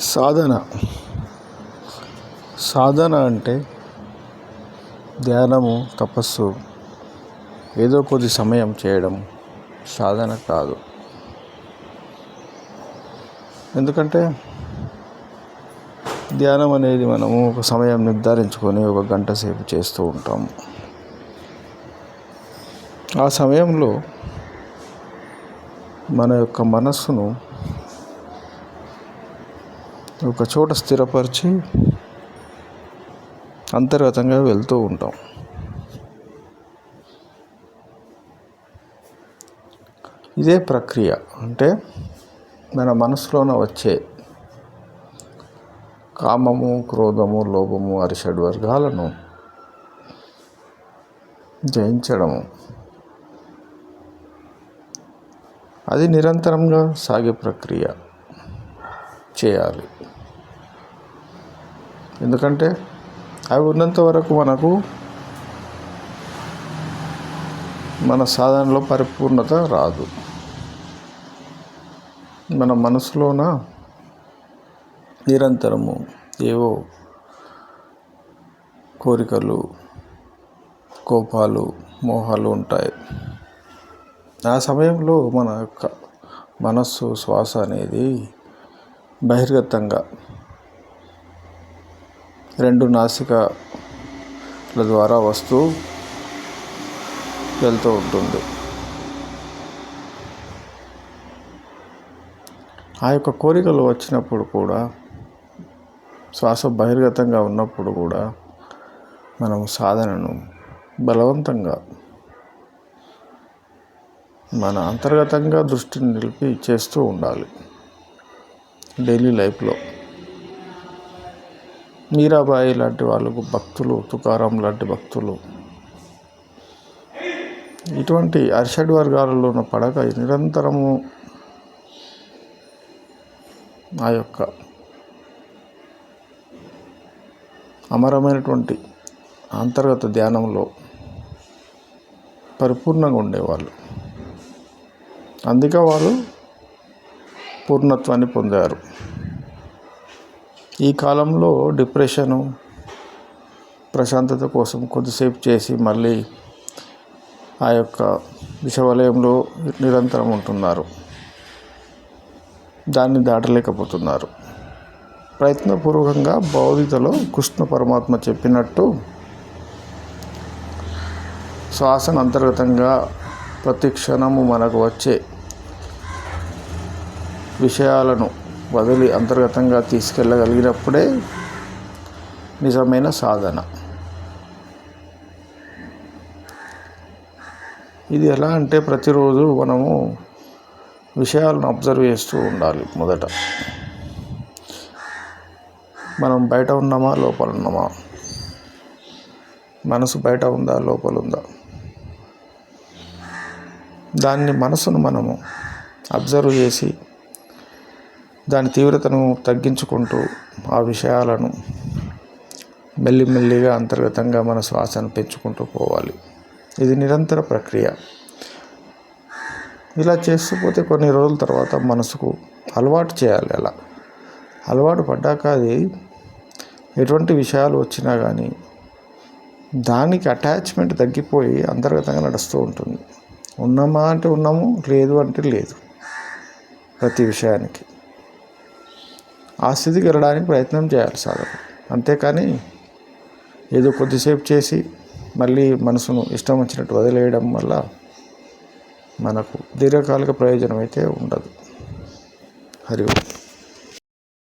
సాధన. సాధన అంటే ధ్యానము తపస్సు ఏదో కొద్ది సమయం చేయడం. సాధన కాదు. ఎందుకంటే ధ్యానం అనేది మనము ఒక సమయం నిర్ధారించుకొని ఒక గంట సేపు చేస్తూ ఉంటాము. ఆ సమయంలో మన యొక్క మనస్సును ఒక చోట స్థిరపరిచి అంతర్గతంగా వెళ్తూ ఉంటాం. ఇదే ప్రక్రియ. అంటే మన మనసులోన వచ్చే కామము క్రోధము లోభము అరిషడ్ వర్గాలను జయించడము. అది నిరంతరంగా సాగే ప్రక్రియ. చేయాలి. ఎందుకంటే అవి ఉన్నంత వరకు మనకు మన సాధనలో పరిపూర్ణత రాదు. మన మనసులోన నిరంతరము ఏవో కోరికలు కోపాలు మోహాలు ఉంటాయి. ఆ సమయంలో మన యొక్క మనస్సు శ్వాస అనేది బహిర్గతంగా రెండు నాసికల ద్వారా వస్తూ వెళ్తూ ఉంటుంది. ఆ యొక్క కోరికలు వచ్చినప్పుడు కూడా శ్వాస బహిర్గతంగా ఉన్నప్పుడు కూడా మనం సాధనను బలవంతంగా మన అంతర్గతంగా దృష్టిని నిలిపి చేస్తూ ఉండాలి. డైలీ లైఫ్లో. మీరాబాయి లాంటి వాళ్ళకు భక్తులు తుకారాం లాంటి భక్తులు. ఇటువంటి అర్షడ్ వర్గాలలో ఉన్న పడక నిరంతరము ఆ యొక్క అమరమైనటువంటి అంతర్గత ధ్యానంలో పరిపూర్ణంగా ఉండేవాళ్ళు. అందుకే వాళ్ళు పూర్ణత్వాన్ని పొందారు. ఈ కాలంలో డిప్రెషను ప్రశాంతత కోసం కొద్దిసేపు చేసి మళ్ళీ ఆ యొక్క విషవలయంలో నిరంతరం ఉంటున్నారు. దాన్ని దాటలేకపోతున్నారు. ప్రయత్నపూర్వకంగా భౌతికలో కృష్ణ పరమాత్మ చెప్పినట్టు శ్వాసన అంతర్గతంగా ప్రతి క్షణము మనకు వచ్చే విషయాలను వదిలి అంతర్గతంగా తీసుకెళ్ళగలిగినప్పుడే నిజమైన సాధన. ఇది ఎలా అంటే ప్రతిరోజు మనము విషయాలను అబ్జర్వ్ చేస్తూ ఉండాలి మొదట. మనం బయట ఉన్నామా లోపల ఉన్నామా? మనసు బయట ఉందా లోపల ఉందా? దాన్ని మనసును మనము అబ్జర్వ్ చేసి దాని తీవ్రతను తగ్గించుకుంటూ ఆ విషయాలను మెల్లిమెల్లిగా అంతర్గతంగా మన శ్వాసను పెంచుకుంటూ పోవాలి. ఇది నిరంతర ప్రక్రియ. ఇలా చేస్తూ కొన్ని రోజుల తర్వాత మనసుకు అలవాటు చేయాలి అలా. అలవాటు పడ్డాక అది ఎటువంటి విషయాలు వచ్చినా కానీ దానికి అటాచ్మెంట్ తగ్గిపోయి అంతర్గతంగా నడుస్తూ ఉంటుంది. ఉన్నామా అంటే ఉన్నాము లేదు అంటే లేదు. ప్రతి విషయానికి. ఆ స్థితికి వెళ్ళడానికి ప్రయత్నం చేయాలి సాధన అంతేకాని ఏదో కొద్దిసేపు చేసి మళ్ళీ మనసును ఇష్టం వచ్చినట్టు వదిలేయడం వల్ల మనకు దీర్ఘకాలిక ప్రయోజనం అయితే ఉండదు. హరి